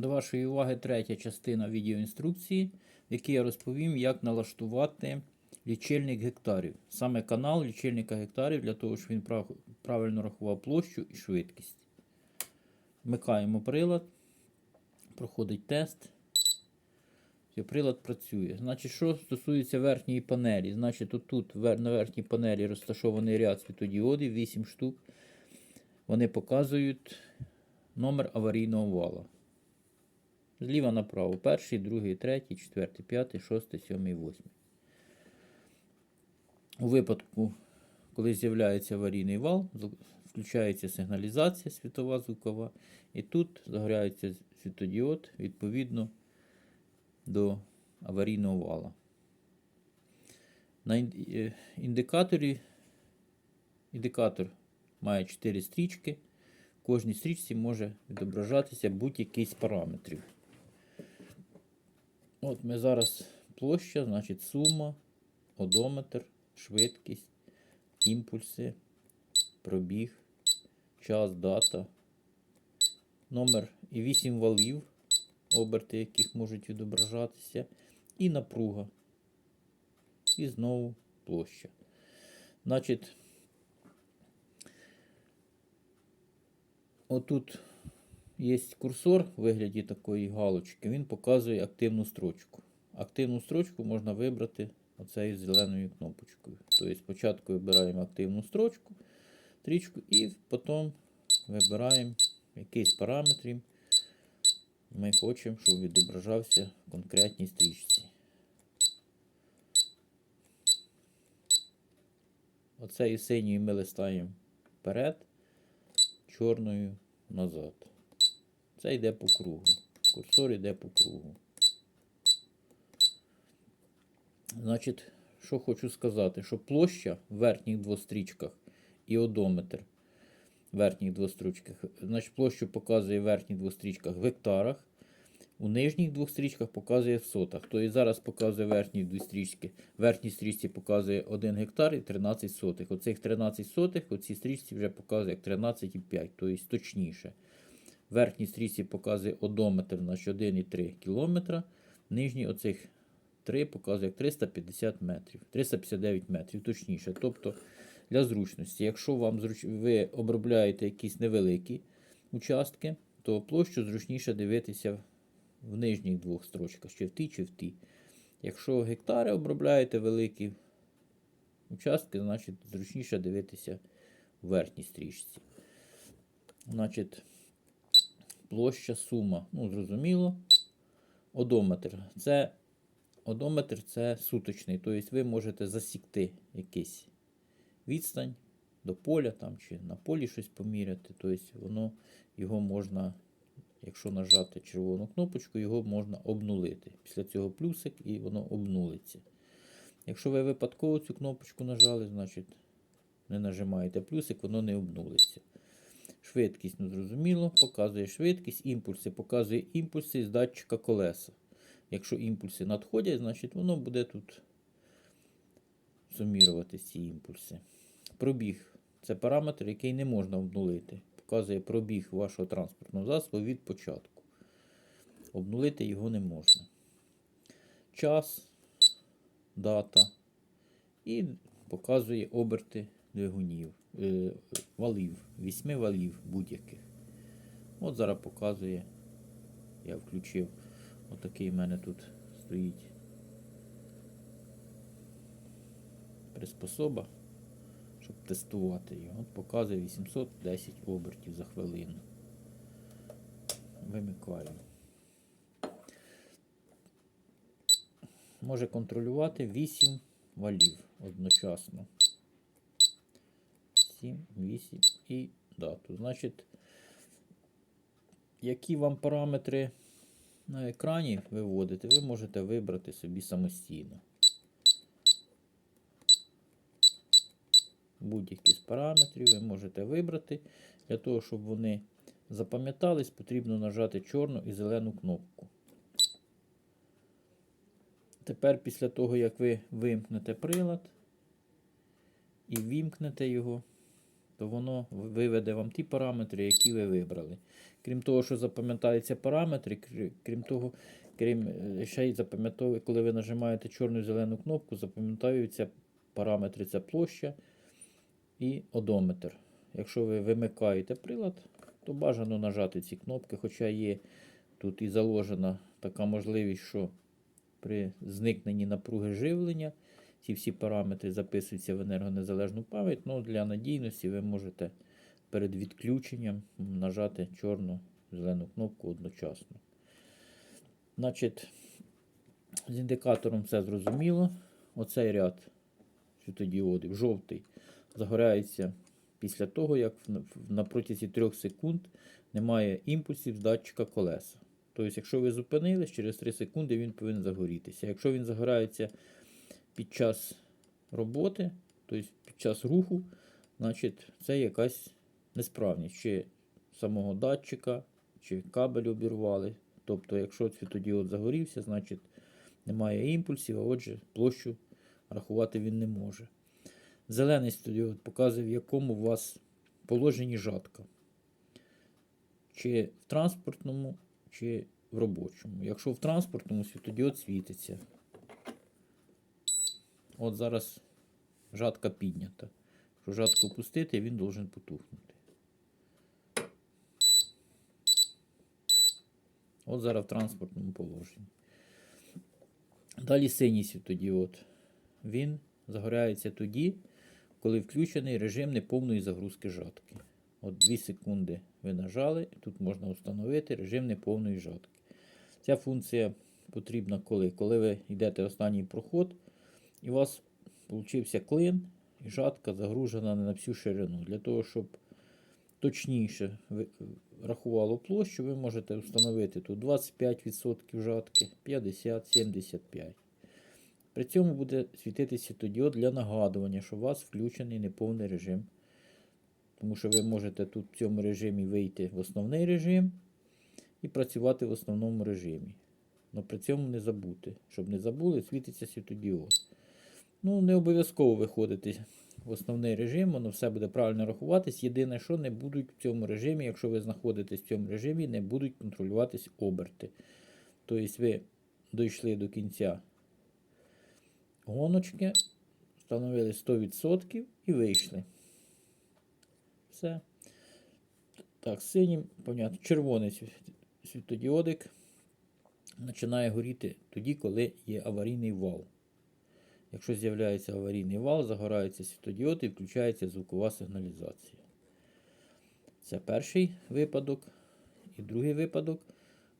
До вашої уваги третя частина відеоінструкції, в якій я розповім, як налаштувати лічильник гектарів. Саме канал лічильника гектарів для того, щоб він правильно рахував площу і швидкість. Вмикаємо прилад, проходить тест. Все, прилад працює. Значить, що стосується верхньої панелі, значить, отут на верхній панелі розташований ряд світодіодів, 8 штук. Вони показують номер аварійного вала. Зліва направо. Перший, другий, третій, четвертий, п'ятий, шостий, сьомий, восьмий. У випадку, коли з'являється аварійний вал, включається сигналізація світова звукова, і тут загоряється світодіод відповідно до аварійного вала. На е, індикаторі індикатор має 4 стрічки. В кожній стрічці може відображатися будь-який з параметрів. От ми зараз площа, значить сума, одометр, швидкість, імпульси, пробіг, час, дата, номер і 8 валів, оберти яких можуть відображатися, і напруга. І знову площа. Значить, отут є курсор у вигляді такої галочки, він показує активну строчку. Активну строчку можна вибрати оцею зеленою кнопочкою. Тобто спочатку вибираємо активну строчку, стрічку, і потім вибираємо якийсь параметрів. Ми хочемо, щоб відображався в конкретній стрічці. Оцею синьою ми листаємо вперед, чорною назад. Це йде по кругу. Курсор йде по кругу. Значить, що хочу сказати, що площа в верхніх двох стрічках і одометр в верхніх двох стрічках, значить, площу показує в верхніх двох стрічках в гектарах, у нижніх двох стрічках показує в сотах. Тобто зараз показує верхні дві стрічки. В верхній стрічці показує 1 гектар і 13 сотих. Оцих 13 сотих, оцій стрічці вже показує як 13,5, тобто точніше. Верхній стрічці показує одометр на 1,3 км. Нижній оцих 3 показує як 350 метрів. 359 метрів, точніше. Тобто для зручності, якщо вам зруч... ви обробляєте якісь невеликі участки, то площу зручніше дивитися в нижніх двох строчках, чи в тій, чи в тій. Якщо гектари обробляєте великі участки, значить зручніше дивитися в верхній стрічці. Значить, площа, сума. Ну, зрозуміло. Одометр. Це одометр це суточний. Тобто ви можете засікти якийсь відстань до поля там, чи на полі щось поміряти. Тобто воно його можна, якщо нажати червону кнопочку, його можна обнулити. Після цього плюсик і воно обнулиться. Якщо ви випадково цю кнопочку нажали, значить не нажимаєте плюсик, воно не обнулиться. Швидкість, ну зрозуміло, показує швидкість, імпульси, показує імпульси з датчика колеса. Якщо імпульси надходять, значить воно буде тут сумірувати ці імпульси. Пробіг це параметр, який не можна обнулити. Показує пробіг вашого транспортного засобу від початку. Обнулити його не можна. Час, дата і показує оберти двигунів, валів, вісьми валів будь-яких. От зараз показує, я включив, отакий в мене тут стоїть приспособа, щоб тестувати його. От показує 810 обертів за хвилину. Вимикаю. Може контролювати 8 валів одночасно. 7, 8 і дату. Значить, які вам параметри на екрані виводите, ви можете вибрати собі самостійно. Будь-які з параметрів ви можете вибрати. Для того, щоб вони запам'ятались, потрібно нажати чорну і зелену кнопку. Тепер, після того, як ви вимкнете прилад і вімкнете його, то воно виведе вам ті параметри, які ви вибрали. крім того, що запам'ятаються параметри, крім того, крім е, ще й запам'ятовує, коли ви нажимаєте чорну зелену кнопку, запам'ятаються параметри це площа і одометр. Якщо ви вимикаєте прилад, то бажано нажати ці кнопки, хоча є тут і заложена така можливість, що при зникненні напруги живлення ці всі параметри записуються в енергонезалежну пам'ять. Ну, для надійності ви можете перед відключенням нажати чорну зелену кнопку одночасно. Значить, з індикатором все зрозуміло. Оцей ряд світодіодів, жовтий, загорається після того, як на протязі 3 секунд немає імпульсів з датчика колеса. Тобто, якщо ви зупинились, через 3 секунди він повинен загорітися. Якщо він загорається під час роботи, тобто під час руху, значить це якась несправність чи самого датчика, чи кабель обірвали. Тобто, якщо світодіод загорівся, значить немає імпульсів, а отже, площу рахувати він не може. Зелений світодіод показує, в якому у вас положенні жатка. Чи в транспортному, чи в робочому. Якщо в транспортному світодіод світиться. От зараз жатка піднята. Якщо жатку опустити, він должен потухнути. От зараз в транспортному положенні. Далі синій світодіод. Він загоряється тоді, коли включений режим неповної загрузки жатки. От 2 секунди ви нажали, і тут можна встановити режим неповної жатки. Ця функція потрібна коли? Коли ви йдете останній проход, і у вас получився клин, і жатка загружена не на всю ширину. Для того, щоб точніше рахувало площу, ви можете встановити тут 25% жатки, 50-75%. При цьому буде світитися світодіод для нагадування, що у вас включений неповний режим. Тому що ви можете тут в цьому режимі вийти в основний режим і працювати в основному режимі. Але при цьому не забути. Щоб не забули, світиться світодіод. Ну, не обов'язково виходити в основний режим, воно все буде правильно рахуватись. Єдине, що не будуть в цьому режимі, якщо ви знаходитесь в цьому режимі, не будуть контролюватись оберти. Тобто ви дійшли до кінця гоночки, встановили 100% і вийшли. Все. Так, синім, понятно, червоний світодіодик починає горіти тоді, коли є аварійний вал. Якщо з'являється аварійний вал, загорається світодіод і включається звукова сигналізація. Це перший випадок. І другий випадок,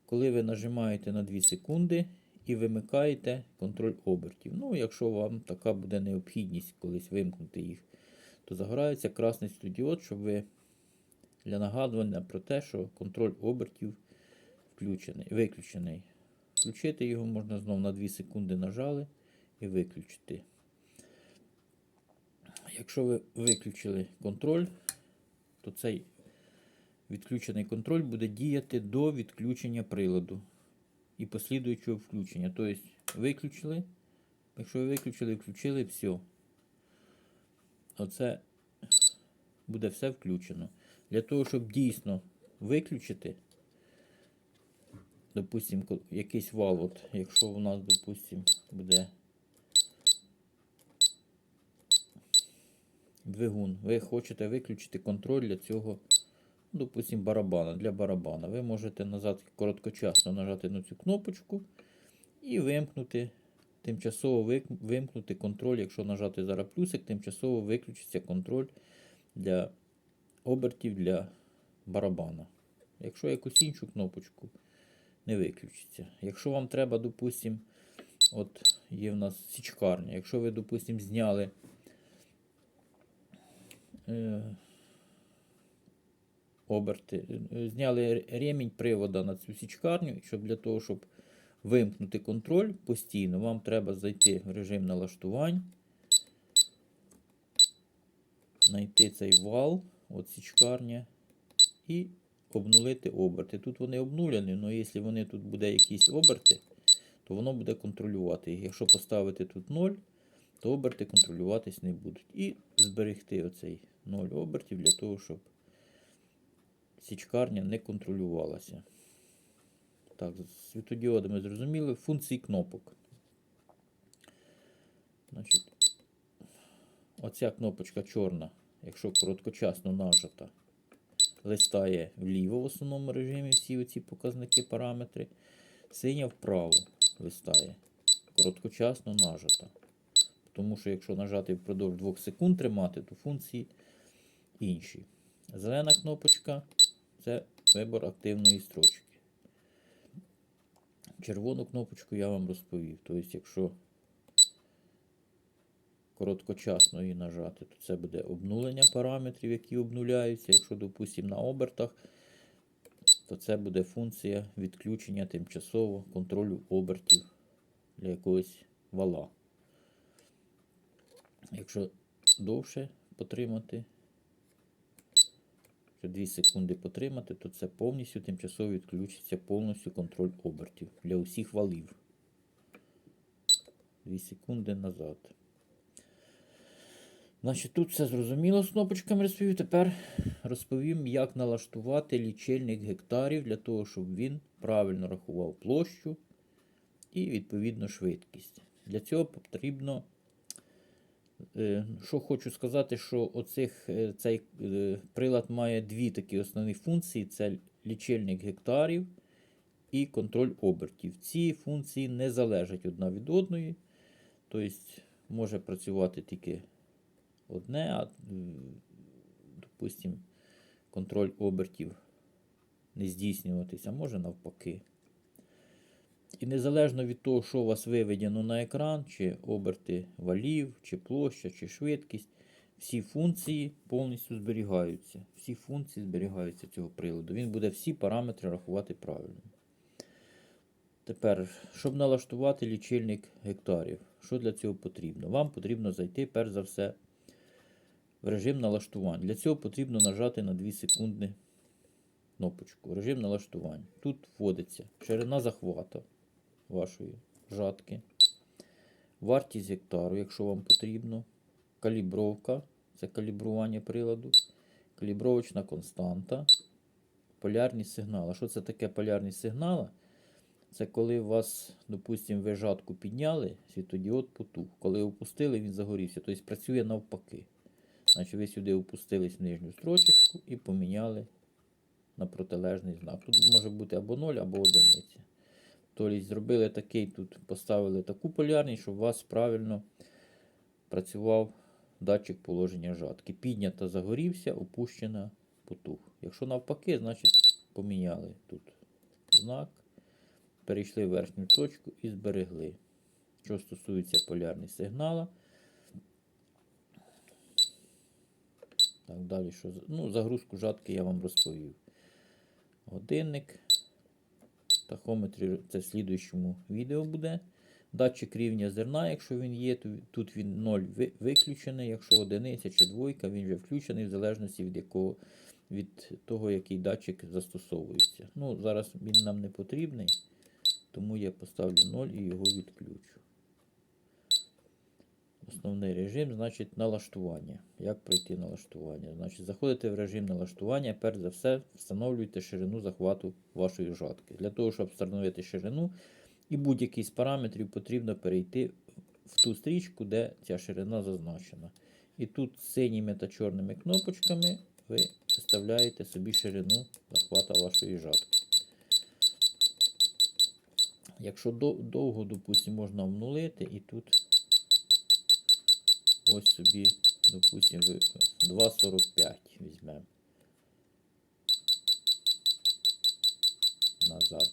коли ви нажимаєте на 2 секунди і вимикаєте контроль обертів. Ну, якщо вам така буде необхідність колись вимкнути їх, то загорається красний світодіод, щоб ви для нагадування про те, що контроль обертів включений, виключений. Включити його можна знову на 2 секунди нажали і виключити. Якщо ви виключили контроль, то цей відключений контроль буде діяти до відключення приладу і послідуючого включення. Тобто виключили. Якщо ви виключили, включили, все. Оце буде все включено. Для того, щоб дійсно виключити, допустимо, якийсь вал, от, якщо у нас, допустимо, буде двигун, ви хочете виключити контроль для цього, ну, допустимо, барабана, для барабана. Ви можете назад короткочасно нажати на цю кнопочку і вимкнути, тимчасово вимкнути контроль, якщо нажати зараз плюсик, тимчасово виключиться контроль для обертів для барабана. Якщо якусь іншу кнопочку не виключиться. Якщо вам треба, допустимо, от є в нас січкарня. Якщо ви, допустимо, зняли оберти, е, зняли ремінь привода на цю січкарню, щоб для того, щоб вимкнути контроль постійно, вам треба зайти в режим налаштувань, знайти цей вал, от січкарня, і обнулити оберти. Тут вони обнулені, але якщо вони тут буде якісь оберти, то воно буде контролювати їх. Якщо поставити тут 0, то оберти контролюватись не будуть. І зберегти оцей 0 обертів для того, щоб січкарня не контролювалася. Так, з світодіодами зрозуміли. Функції кнопок. Значить, оця кнопочка чорна, якщо короткочасно нажата, листає вліво в основному режимі всі оці показники, параметри. Синя вправо листає. Короткочасно нажата. Тому що якщо нажати впродовж 2 секунд тримати, то функції інші. Зелена кнопочка це вибор активної строчки. Червону кнопочку я вам розповів. Тобто, якщо короткочасно її нажати, то це буде обнулення параметрів, які обнуляються. Якщо, допустимо, на обертах, то це буде функція відключення тимчасово контролю обертів для якогось вала. Якщо довше потримати, що 2 секунди потримати, то це повністю тимчасово відключиться повністю контроль обертів для усіх валів. 2 секунди назад. Значить, тут все зрозуміло з кнопочками розповів. Тепер розповім, як налаштувати лічильник гектарів для того, щоб він правильно рахував площу і відповідно швидкість. Для цього потрібно Що хочу сказати, що оцих, е, цей е, прилад має дві такі основні функції: це лічильник гектарів і контроль обертів. Ці функції не залежать одна від одної. Тобто може працювати тільки одне, а, допустимо, контроль обертів не здійснюватися, а може навпаки. І незалежно від того, що у вас виведено на екран, чи оберти валів, чи площа, чи швидкість, всі функції повністю зберігаються. Всі функції зберігаються цього приладу. Він буде всі параметри рахувати правильно. Тепер, щоб налаштувати лічильник гектарів, що для цього потрібно? Вам потрібно зайти, перш за все, в режим налаштування. Для цього потрібно нажати на 2 секунди кнопочку. Режим налаштування. Тут вводиться ширина захвату вашої жатки, вартість гектару, якщо вам потрібно, калібровка, це калібрування приладу, калібровочна константа, полярність сигнала. Що це таке полярність сигнала? Це коли у вас, допустимо, ви жатку підняли, світодіод потух. Коли опустили, він загорівся. Тобто працює навпаки. Значить, ви сюди опустились в нижню строчечку і поміняли на протилежний знак. Тут може бути або 0, або одиниця. Тобто зробили такий, тут поставили таку полярність, щоб у вас правильно працював датчик положення жатки. Піднята загорівся, опущена потух. Якщо навпаки, значить поміняли тут знак, перейшли в верхню точку і зберегли. Що стосується полярність сигнала. Так, далі що? Ну, загрузку жатки я вам розповів. Годинник. Тахометр це в слідуючому відео буде. Датчик рівня зерна, якщо він є, то тут він 0 виключений. Якщо одиниця чи двойка, він вже включений в залежності від якого, від того, який датчик застосовується. Ну, Зараз він нам не потрібний, тому я поставлю 0 і його відключу. Основний режим, значить, налаштування. Як пройти налаштування? Значить, заходите в режим налаштування, перш за все, встановлюйте ширину захвату вашої жатки. Для того, щоб встановити ширину і будь-який з параметрів потрібно перейти в ту стрічку, де ця ширина зазначена. І тут синіми та чорними кнопочками ви виставляєте собі ширину захвата вашої жатки. Якщо довго, допустимо, можна обнулити і тут. Ось собі, допустимо, 2,45 візьмемо. Назад.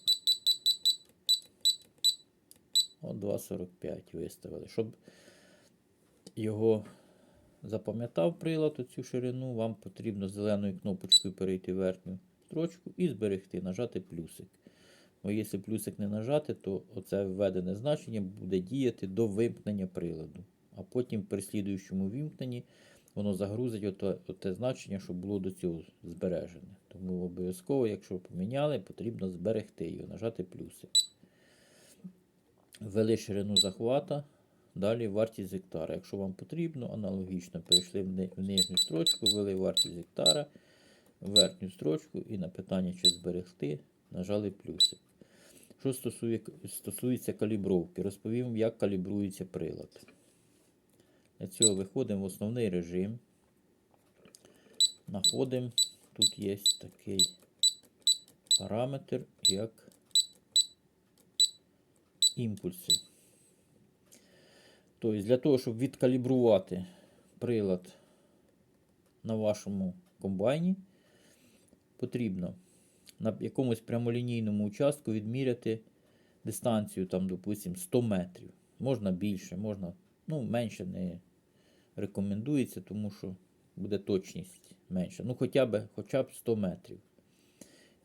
От 2,45 виставили. Щоб його запам'ятав прилад цю ширину, вам потрібно зеленою кнопочкою перейти в верхню строчку і зберегти, нажати плюсик. Бо якщо плюсик не нажати, то оце введене значення буде діяти до вимкнення приладу а потім при слідуючому вімкненні воно загрузить оте, оте значення, що було до цього збережене. Тому обов'язково, якщо поміняли, потрібно зберегти його, нажати плюси. Ввели ширину захвата. Далі вартість гектара. Якщо вам потрібно, аналогічно перейшли в нижню строчку, ввели вартість гектара, верхню строчку і на питання, чи зберегти, нажали плюсик. Що стосує, стосується калібровки, розповім, як калібрується прилад. Для цього виходимо в основний режим. Находимо, тут є такий параметр, як імпульси. Тобто, для того, щоб відкалібрувати прилад на вашому комбайні, потрібно на якомусь прямолінійному участку відміряти дистанцію, там, допустимо, 100 метрів. Можна більше, можна, ну, менше не рекомендується, тому що буде точність менша. Ну, хоча б, хоча б 100 метрів.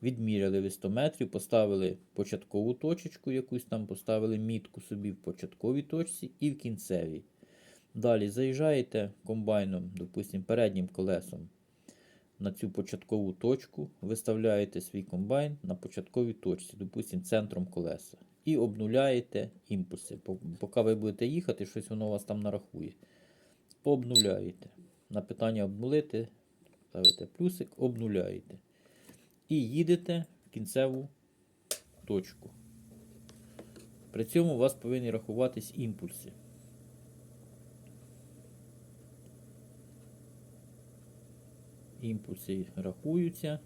Відміряли ви 100 метрів, поставили початкову точечку, якусь там поставили мітку собі в початковій точці і в кінцевій. Далі заїжджаєте комбайном, допустимо, переднім колесом на цю початкову точку, виставляєте свій комбайн на початковій точці, допустимо, центром колеса. І обнуляєте імпульси. Поки ви будете їхати, щось воно у вас там нарахує. Обнуляєте. На питання обнулити, ставите плюсик, обнуляєте. І їдете в кінцеву точку. При цьому у вас повинні рахуватись імпульси. Імпульси рахуються.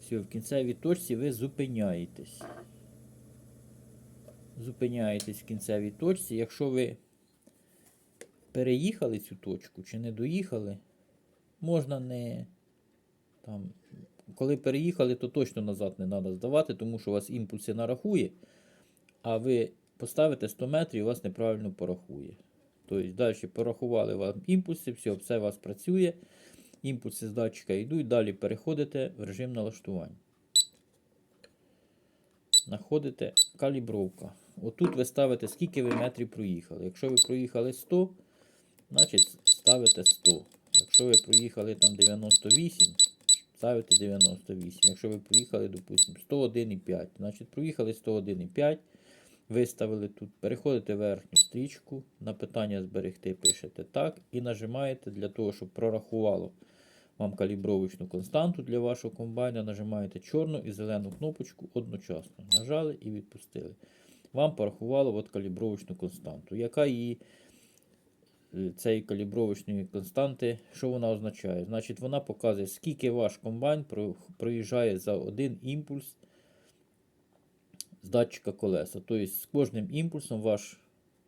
Все, в кінцевій точці ви зупиняєтесь. Зупиняєтесь в кінцевій точці. Якщо ви переїхали цю точку чи не доїхали, можна не там, коли переїхали, то точно назад не треба здавати, тому що у вас імпульси нарахує, а ви поставите 100 метрів і вас неправильно порахує. Тобто далі порахували вам імпульси, все, все у вас працює. Імпульси з датчика йдуть, далі переходите в режим налаштування. Знаходите калібровка. Отут ви ставите, скільки ви метрів проїхали. Якщо ви проїхали 100, значить ставите 100. Якщо ви проїхали там 98, ставите 98. Якщо ви проїхали, допустимо, 101,5, значить проїхали 101,5. Виставили тут, переходите в верхню стрічку, на питання зберегти пишете так і нажимаєте для того, щоб прорахувало вам калібровочну константу для вашого комбайна. Нажимаєте чорну і зелену кнопочку одночасно. Нажали і відпустили. Вам порахувало от калібровочну константу. Яка її цієї калібровочної константи, що вона означає? Значить, вона показує, скільки ваш комбайн проїжджає за один імпульс з датчика колеса. Тобто з кожним імпульсом ваш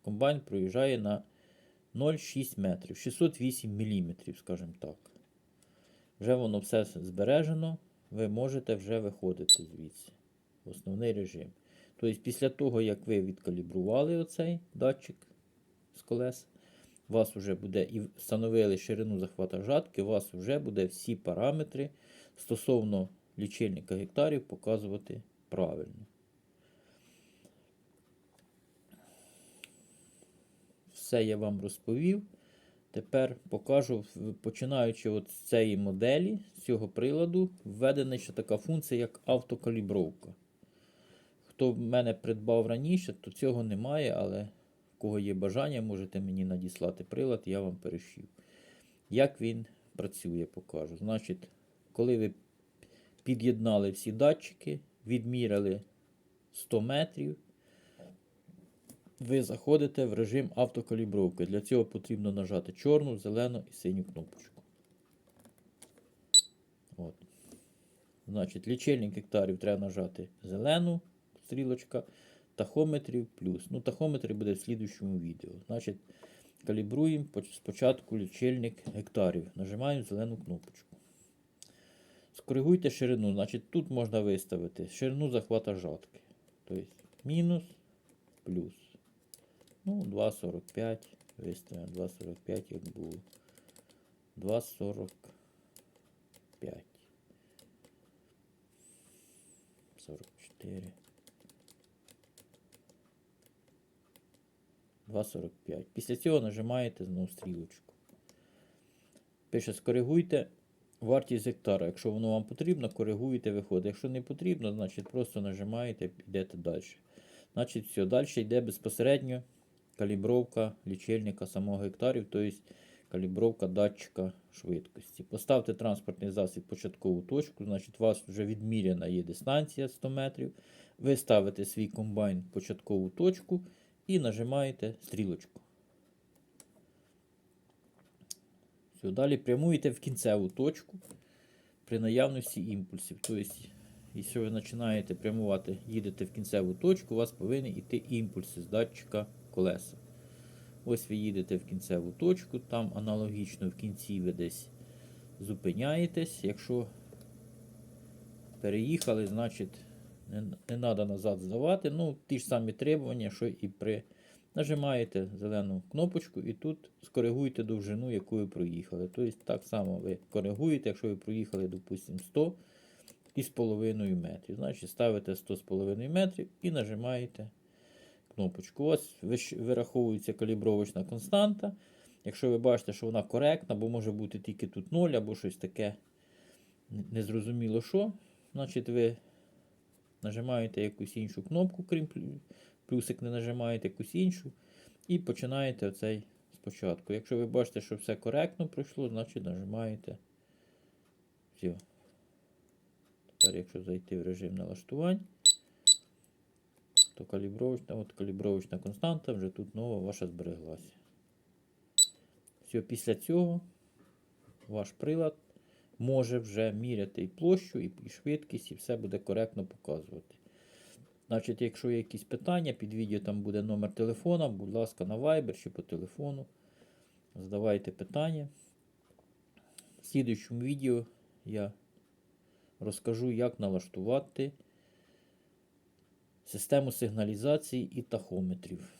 комбайн проїжджає на 0,6 метрів, 608 мм, скажімо так. Вже воно все збережено, ви можете вже виходити звідси в основний режим. Тобто, після того, як ви відкалібрували оцей датчик з колес, у вас вже буде і встановили ширину захвата жатки, у вас вже буде всі параметри стосовно лічильника гектарів показувати правильно. Все я вам розповів. Тепер покажу, починаючи от з цієї моделі, з цього приладу, введена ще така функція, як автокалібровка. Хто в мене придбав раніше, то цього немає, але кого є бажання, можете мені надіслати прилад, я вам перешив. Як він працює, покажу. Значить, коли ви під'єднали всі датчики, відміряли 100 метрів, ви заходите в режим автокалібровки. Для цього потрібно нажати чорну, зелену і синю кнопочку. От. Значить, лічильник гектарів треба нажати зелену стрілочка, тахометрів плюс. Ну, тахометри буде в слідуючому відео. Значить, калібруємо спочатку лічильник гектарів. Нажимаємо зелену кнопочку. Скоригуйте ширину. Значить, тут можна виставити ширину захвата жатки. Тобто мінус, плюс. Ну, 2,45. Виставимо 2,45, як було. 2,45. 44. 2,45. Після цього нажимаєте знову стрілочку. Пише, скоригуйте вартість гектара. Якщо воно вам потрібно, коригуєте, виходить. Якщо не потрібно, значить просто нажимаєте, йдете далі. Значить, все, далі йде безпосередньо калібровка лічильника самого гектарів. Тобто калібровка датчика швидкості. Поставте транспортний засіб початкову точку, значить, у вас вже відміряна є дистанція 100 метрів. Ви ставите свій комбайн в початкову точку і нажимаєте стрілочку. Все, далі прямуєте в кінцеву точку при наявності імпульсів. Тобто, якщо ви починаєте прямувати, їдете в кінцеву точку, у вас повинні йти імпульси з датчика колеса. Ось ви їдете в кінцеву точку, там аналогічно в кінці ви десь зупиняєтесь. Якщо переїхали, значить не, не треба назад здавати. Ну, ті ж самі требування, що і при нажимаєте зелену кнопочку і тут скоригуєте довжину, яку ви проїхали. Тобто так само ви коригуєте, якщо ви проїхали, допустимо, 100 і з половиною метрів. Значить ставите 100 з половиною метрів і нажимаєте кнопочку. Виш- вираховується калібровочна константа. Якщо ви бачите, що вона коректна, бо може бути тільки тут 0 або щось таке незрозуміло що, значить ви нажимаєте якусь іншу кнопку, крім плюсик не нажимаєте якусь іншу, і починаєте оцей спочатку. Якщо ви бачите, що все коректно пройшло, значить нажимаєте. Все. Тепер, якщо зайти в режим налаштувань, то калібровочна, от калібровочна константа вже тут нова ваша збереглася. Все, після цього ваш прилад може вже міряти і площу, і, швидкість, і все буде коректно показувати. Значить, якщо є якісь питання, під відео там буде номер телефона, будь ласка, на Viber чи по телефону. Задавайте питання. В слідуючому відео я розкажу, як налаштувати систему сигналізації і тахометрів.